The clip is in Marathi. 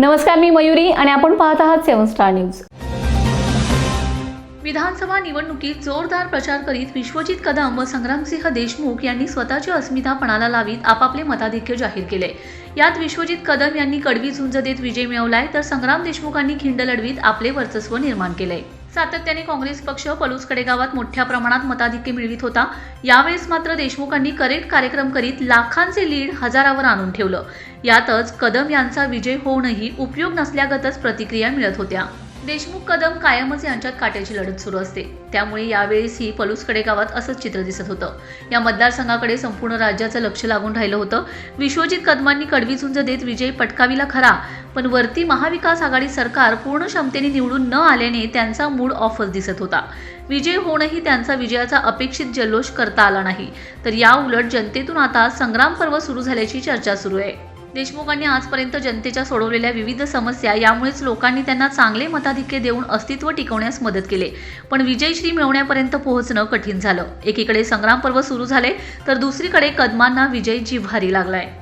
नमस्कार मी मयुरी आणि आपण पाहत आहात सेवन स्टार न्यूज. विधानसभा निवडणुकीत जोरदार प्रचार करीत विश्वजित कदम व संग्रामसिंह देशमुख यांनी स्वतःची अस्मितापणाला लावीत आपापले मताधिक्य जाहीर केले. यात विश्वजित कदम यांनी कडवी झुंज देत विजय मिळवलाय तर संग्राम देशमुखांनी खिंड लढवीत आपले वर्चस्व निर्माण केले सातत्याने काँग्रेस पक्ष पलूसकडे गावात मोठ्या प्रमाणात मताधिक्य मिळवित होता. यावेळेस मात्र देशमुखांनी करेक्ट कार्यक्रम करीत लाखांचे लीड हजारावर आणून ठेवलं. यातच कदम यांचा विजय होऊनही उपयोग नसल्यागतच प्रतिक्रिया मिळत होत्या. देशमुख कदम कायमच यांच्यात काट्याची लढत सुरू असते. त्यामुळे यावेळेसही पलूसकडे गावात असंच चित्र दिसत होतं. या मतदारसंघाकडे संपूर्ण राज्याचं लक्ष लागून राहिलं होतं. विश्वजित कदमांनी कडवी झुंज देत विजय पटकाविला खरा. पण वरती महाविकास आघाडी सरकार पूर्ण क्षमतेने निवडून न आल्याने त्यांचा मूड ऑफच दिसत होता. विजय होऊनही त्यांचा विजयाचा अपेक्षित जल्लोष करता आला नाही. तर या उलट जनतेतून आता संग्राम पर्व सुरू झाल्याची चर्चा सुरू आहे. देशमुखांनी आजपर्यंत जनतेच्या सोडवलेल्या विविध समस्या यामुळेच लोकांनी त्यांना चांगले मताधिक्य देऊन अस्तित्व टिकवण्यास मदत केले. पण विजयश्री मिळवण्यापर्यंत पोहोचणं कठीण झालं. एकीकडे संग्राम पर्व सुरू झाले तर दुसरीकडे कदमांना विजय जिव्हारी लागलाय.